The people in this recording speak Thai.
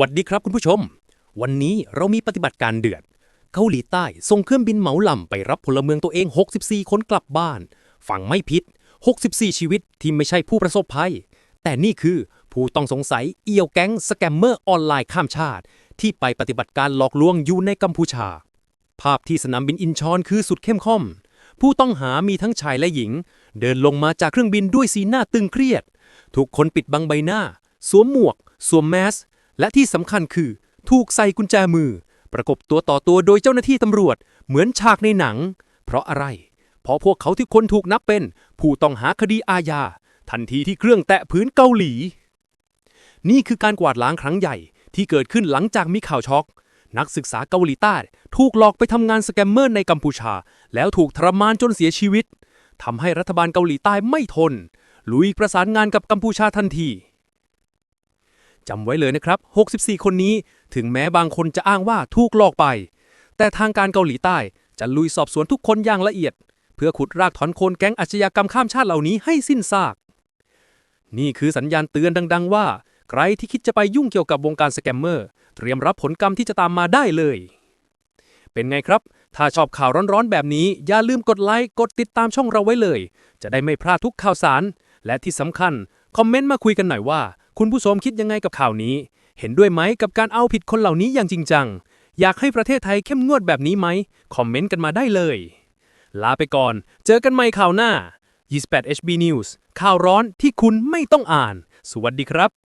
วัสดีครับคุณผู้ชม วันนี้เรามีปฏิบัติการเดือด เกาหลีใต้ส่งเครื่องบินเหมาลำไปรับพลเมืองตัวเอง 64 คนกลับบ้านฟังไม่ผิด 64 ชีวิตที่ไม่ใช่ผู้ประสบภัย แต่นี่คือผู้ต้องสงสัยเอี่ยวแก๊งสแกมเมอร์ออนไลน์ข้ามชาติ ที่ไปปฏิบัติการหลอกลวงอยู่ในกัมพูชา ภาพที่สนามบินอินชอนคือสุดเข้มข้นผู้ต้องหามีทั้งชายและหญิง เดินลงมาจากเครื่องบินด้วยสีหน้าตึงเครียดทุกคนปิดบังใบหน้า สวมหมวก สวมแมส และที่สำคัญคือ ถูกใส่กุญแจมือ ประกบตัวต่อตัวโดยเจ้าหน้าที่ตำรวจ เหมือนฉากในหนัง เพราะอะไร เพราะพวกเขาทุกคนถูกนับเป็น ผู้ต้องหาคดีอาญา ทันทีที่เครื่องแตะพื้นเกาหลี นี่คือการกวาดล้างครั้งใหญ่ที่เกิดขึ้นหลังจากมีข่าวช็อก นักศึกษาเกาหลีใต้ถูกหลอกไปทำงานสแกมเมอร์ในกัมพูชา แล้วถูกทรมานจนเสียชีวิตทำให้รัฐบาลเกาหลีใต้ไม่ทนลุยประสานงานกับกัมพูชาทันที จำไว้เลยนะครับ 64 คนนี้ถึงแม้บางคนจะอ้างว่าถูกหลอกไป แต่ทางการเกาหลีใต้จะลุยสอบสวนทุกคนอย่างละเอียด เพื่อขุดรากถอนโคนแก๊งอาชญากรรมข้ามชาติเหล่านี้ให้สิ้นซาก นี่คือสัญญาณเตือนดัง ๆ ว่า ใครที่คิดจะไปยุ่งเกี่ยวกับวงการสแกมเมอร์ เตรียมรับผลกรรมที่จะตามมาได้เลย เป็นไงครับ ถ้าชอบข่าวร้อนๆแบบนี้ อย่าลืมกดไลค์ กดติดตามช่องเราไว้เลย จะได้ไม่พลาดทุกข่าวสาร และที่สำคัญ คอมเมนต์มาคุยกันหน่อยว่า คุณผู้ชมคิดยังไงกับข่าวนี้ เห็นด้วยไหมกับการเอาผิดคนเหล่านี้อย่างจริงจัง อยากให้ประเทศไทยเข้มงวดแบบนี้ไหม คอมเมนต์กันมาได้เลย ลาไปก่อน เจอกันใหม่ข่าวหน้า 28 HB News ข่าวร้อนที่คุณไม่ต้องอ่าน สวัสดีครับ